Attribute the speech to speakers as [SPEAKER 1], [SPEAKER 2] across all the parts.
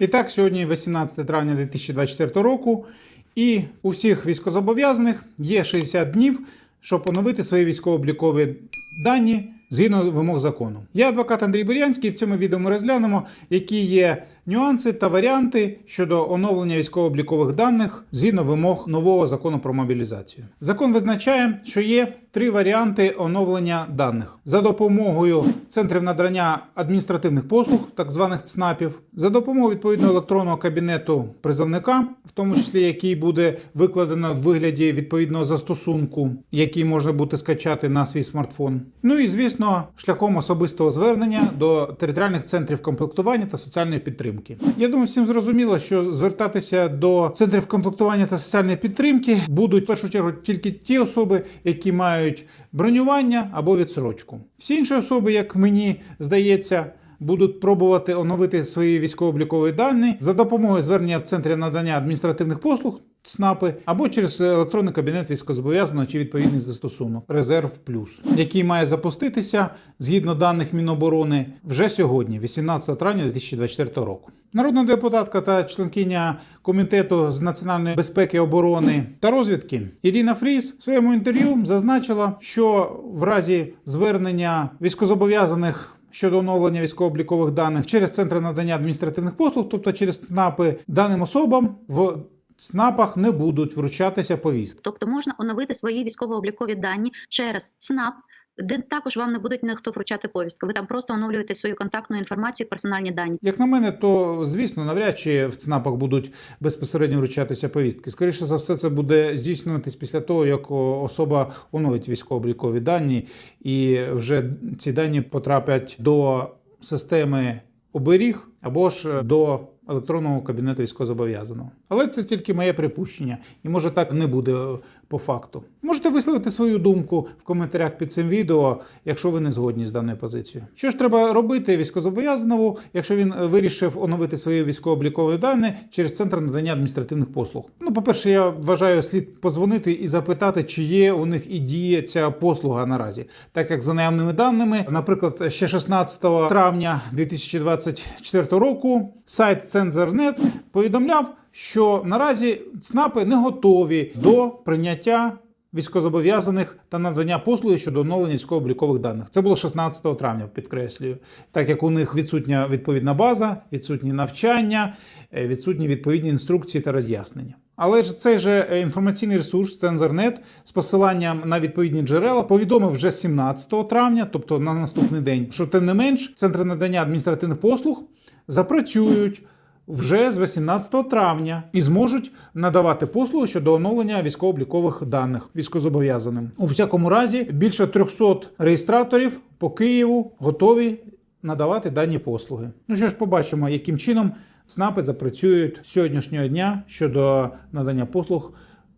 [SPEAKER 1] І так, сьогодні 18 травня 2024 року, і у всіх військовозобов'язаних є 60 днів, щоб оновити свої військово-облікові дані згідно вимог закону. Я адвокат Андрій Бурянський. В цьому відео ми розглянемо, які є нюанси та варіанти щодо оновлення військово-облікових даних згідно вимог нового закону про мобілізацію. Закон визначає, що є три варіанти оновлення даних за допомогою центрів надання адміністративних послуг, так званих ЦНАПів, за допомогою відповідного електронного кабінету призовника, в тому числі який буде викладено в вигляді відповідного застосунку, який можна буде скачати на свій смартфон. Ну і звісно, шляхом особистого звернення до територіальних центрів комплектування та соціальної підтримки. Я думаю, всім зрозуміло, що звертатися до центрів комплектування та соціальної підтримки будуть в першу чергу тільки ті особи, які мають бронювання або відсрочку. Всі інші особи, як мені здається. Будуть пробувати оновити свої військово-облікові дані за допомогою звернення в центрі надання адміністративних послуг ЦНАПи або через електронний кабінет військовозобов'язаного чи відповідний застосунок Резерв Плюс, який має запуститися згідно даних Міноборони вже сьогодні, 18 травня 2024 року. Народна депутатка та членкиня комітету з національної безпеки, оборони та розвідки Ірина Фріс в своєму інтерв'ю зазначила, що в разі звернення військовозобов'язаних щодо оновлення військово-облікових даних через центри надання адміністративних послуг, тобто через ЦНАПи, даним особам в ЦНАПах не будуть вручатися повістки.
[SPEAKER 2] Тобто можна оновити свої військово-облікові дані через ЦНАП, де також вам не будуть ніхто вручати повістку. Ви там просто оновлюєте свою контактну інформацію, персональні дані.
[SPEAKER 1] Як на мене, то звісно, навряд чи в ЦНАПах будуть безпосередньо вручатися повістки. Скоріше за все, це буде здійснюватись після того, як особа оновить військово-облікові дані, і вже ці дані потраплять до системи оберіг або ж до електронного кабінету військовозобов'язаного. Але це тільки моє припущення, і може так не буде е, по факту. Можете висловити свою думку в коментарях під цим відео, якщо ви не згодні з даною позицією. Що ж треба робити військовозобов'язаному, якщо він е, вирішив оновити свої військово-облікові дані через центр надання адміністративних послуг? Ну, по-перше, я вважаю, слід позвонити і запитати, чи є у них і діє ця послуга наразі, так як за наявними даними, наприклад, ще 16 травня 2024 року сайт Цензорнет повідомляв, що наразі ЦНАПи не готові до прийняття військовозобов'язаних та надання послуги щодо оновлення військово-облікових даних. Це було 16 травня, підкреслюю, так як у них відсутня відповідна база, відсутні навчання, е, відсутні відповідні інструкції та роз'яснення. Але ж цей же е, інформаційний ресурс Цензорнет з посиланням на відповідні джерела повідомив вже 17 травня, тобто на наступний день, що тим не менш центри надання адміністративних послуг запрацюють вже з 18 травня і зможуть надавати послуги щодо оновлення військово-облікових даних військовозобов'язаним. У всякому разі, більше 300 реєстраторів по Києву готові надавати дані послуги. Ну що ж, побачимо, яким чином ЦНАПи запрацюють сьогоднішнього дня щодо надання послуг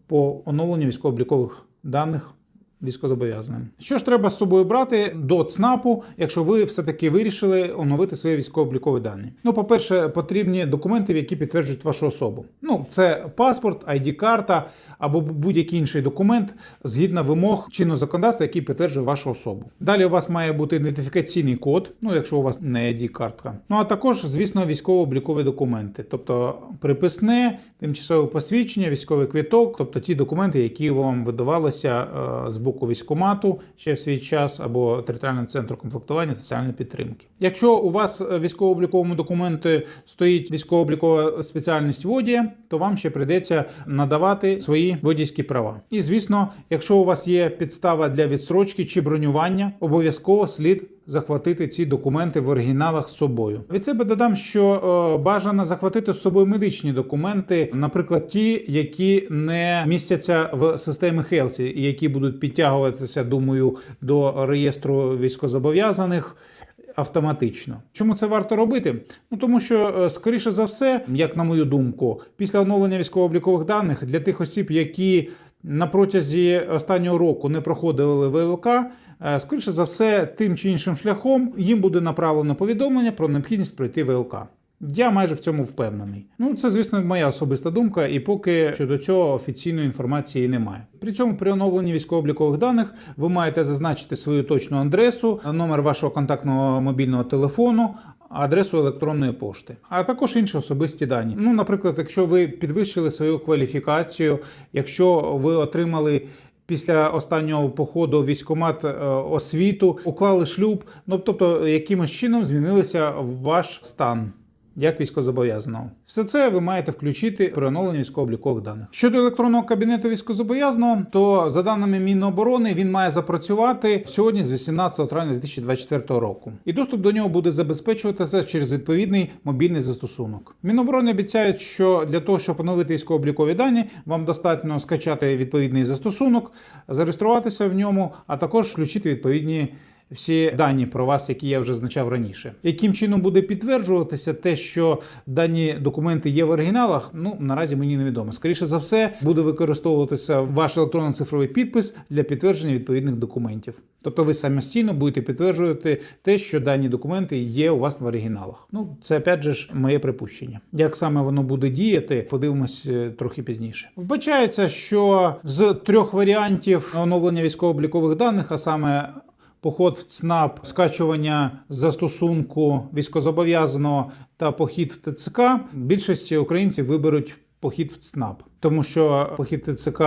[SPEAKER 1] по оновленню військово-облікових даних військовозобов'язаним. Що ж треба з собою брати до ЦНАПу, якщо ви все-таки вирішили оновити свої військово-облікові дані? Ну, по-перше, потрібні документи, які підтверджують вашу особу. Ну, це паспорт, ID-карта або будь-який інший документ згідно вимог чинного законодавства, який підтверджує вашу особу. Далі у вас має бути ідентифікаційний код, ну якщо у вас не ID-картка. Ну а також, звісно, військово-облікові документи, тобто приписне, тимчасове посвідчення, військовий квіток, тобто ті документи, які вам видавалися е, з боку військкомату ще в свій час або територіального центру комплектування соціальної підтримки. Якщо у вас в військово-обліковому документі стоїть військово-облікова спеціальність водія, то вам ще прийдеться надавати свої водійські права. І звісно, якщо у вас є підстава для відстрочки чи бронювання, обов'язково слід захватити ці документи в оригіналах з собою. Від себе додам, що е, бажано захватити з собою медичні документи, наприклад, ті, які не містяться в системі Хелсі, і які будуть підтягуватися, думаю, до реєстру військозобов'язаних. Автоматично. Чому це варто робити? Ну тому що, е, скоріше за все, як на мою думку, після оновлення військово-облікових даних для тих осіб, які на протязі останнього року не проходили ВЛК, скоріше за все, тим чи іншим шляхом їм буде направлено повідомлення про необхідність пройти ВЛК. Я майже в цьому впевнений. Ну, це, звісно, моя особиста думка, і поки щодо цього офіційної інформації немає. При цьому при оновленні військово-облікових даних ви маєте зазначити свою точну адресу, номер вашого контактного мобільного телефону, адресу електронної пошти, а також інші особисті дані. Ну, наприклад, якщо ви підвищили свою кваліфікацію, якщо ви отримали. Після останнього походу військкомат е, освіту уклали шлюб, ну тобто якимось чином змінилися ваш стан як військозобов'язаного. Все це ви маєте включити при оновленні військово-облікових даних. Щодо електронного кабінету військозобов'язаного, то за даними Міноборони він має запрацювати сьогодні з 18 травня 2024 року. І доступ до нього буде забезпечуватися через відповідний мобільний застосунок. Міноборони обіцяють, що для того, щоб оновити військово-облікові дані, вам достатньо скачати відповідний застосунок, зареєструватися в ньому, а також включити відповідні всі дані про вас, які я вже зазначав раніше. Яким чином буде підтверджуватися те, що дані документи є в оригіналах? Ну наразі мені невідомо. Скоріше за все, буде використовуватися ваш електронно-цифровий підпис для підтвердження відповідних документів. Тобто ви самостійно будете підтверджувати те, що дані документи є у вас в оригіналах. Ну це опять же ж моє припущення. Як саме воно буде діяти, подивимось е, трохи пізніше. Вбачається, що з трьох варіантів оновлення військово-облікових даних, а саме Поход в ЦНАП, скачування застосунку військозобов'язаного та похід в ТЦК. Більшість українців виберуть похід в ЦНАП, тому що похід ТЦК,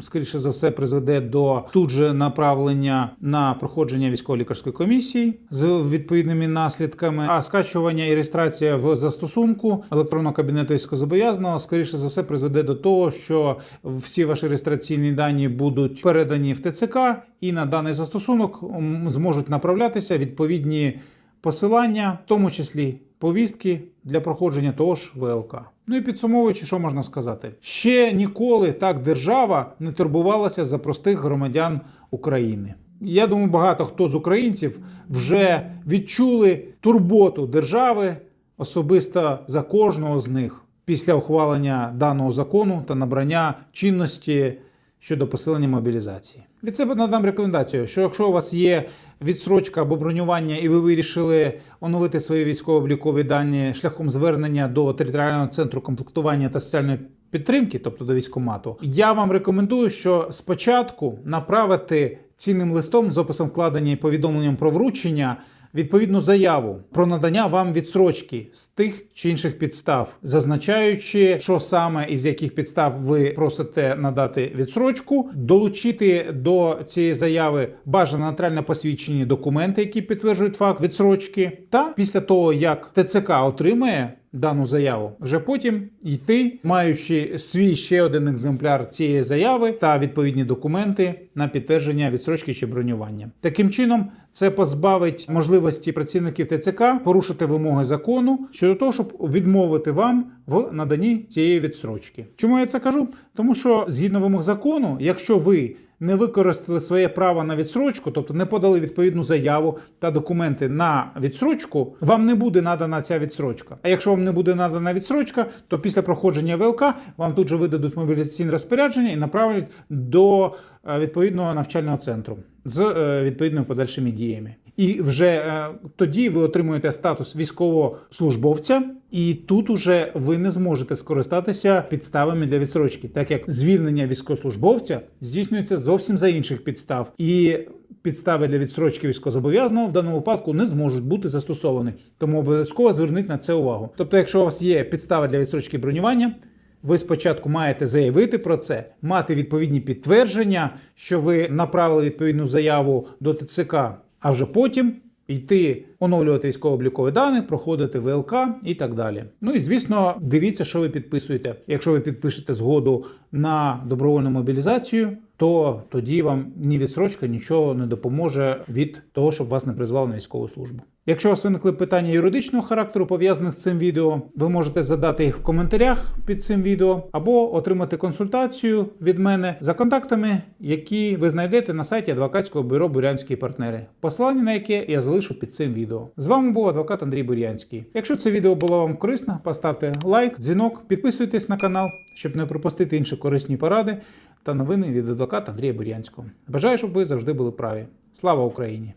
[SPEAKER 1] скоріше за все, призведе до тут же направлення на проходження військово-лікарської комісії з відповідними наслідками. А скачування і реєстрація в застосунку електронного кабінету військозобов'язаного, скоріше за все, призведе до того, що всі ваші реєстраційні дані будуть передані в ТЦК, і на даний застосунок зможуть направлятися відповідні посилання, в тому числі повістки для проходження того ж ВЛК. Ну і підсумовуючи, що можна сказати, ще ніколи так держава не турбувалася за простих громадян України. Я думаю, багато хто з українців вже відчули турботу держави особисто за кожного з них після ухвалення даного закону та набрання чинності щодо посилення мобілізації. Від себе надам рекомендацію, що якщо у вас є відсрочка або бронювання, і ви вирішили оновити свої військово-облікові дані шляхом звернення до територіального центру комплектування та соціальної підтримки, тобто до військкомату, я вам рекомендую, що спочатку направити цінним листом з описом вкладення і повідомленням про вручення відповідну заяву про надання вам відстрочки з тих чи інших підстав, зазначаючи, що саме із яких підстав ви просите надати відстрочку, долучити до цієї заяви бажано нотаріально посвідчені документи, які підтверджують факт відстрочки, та після того як ТЦК отримає. Дану заяву вже потім йти, маючи свій ще один екземпляр цієї заяви та відповідні документи на підтвердження відстрочки чи бронювання. Таким чином, це позбавить можливості працівників ТЦК порушити вимоги закону щодо того, щоб відмовити вам в наданні цієї відстрочки. Чому я це кажу? Тому що згідно вимог закону, якщо ви не використали своє право на відсрочку, тобто не подали відповідну заяву та документи на відсрочку, вам не буде надана ця відсрочка. А якщо вам не буде надана відсрочка, то після проходження ВЛК вам тут же видадуть мобілізаційне розпорядження і направлять до е, відповідного навчального центру з е, відповідними подальшими діями. І вже е, тоді ви отримуєте статус військовослужбовця, і тут уже ви не зможете скористатися підставами для відсрочки, так як звільнення військовослужбовця здійснюється зовсім за інших підстав. І підстави для відстрочки військовозобов'язаного в даному випадку не зможуть бути застосовані. Тому обов'язково зверніть на це увагу. Тобто, якщо у вас є підстава для відстрочки бронювання, ви спочатку маєте заявити про це, мати відповідні підтвердження, що ви направили відповідну заяву до ТЦК, а вже потім йти оновлювати військово-облікові дані, проходити ВЛК і так далі. Ну і звісно, дивіться, що ви підписуєте. Якщо ви підпишете згоду на добровольну мобілізацію, то тоді вам ні відсрочка нічого не допоможе від того, щоб вас не призвали на військову службу. Якщо у вас виникли питання юридичного характеру, пов'язаних з цим відео, ви можете задати їх в коментарях під цим відео або отримати консультацію від мене за контактами, які ви знайдете на сайті адвокатського бюро Бурянські партнери, посилання на яке я залишу під цим відео. З вами був адвокат Андрій Бурянський. Якщо це відео було вам корисно, поставте лайк, дзвінок, підписуйтесь на канал, щоб не пропустити інші корисні поради та новини від адвоката Андрія Бурянського. Бажаю, щоб ви завжди були праві. Слава Україні!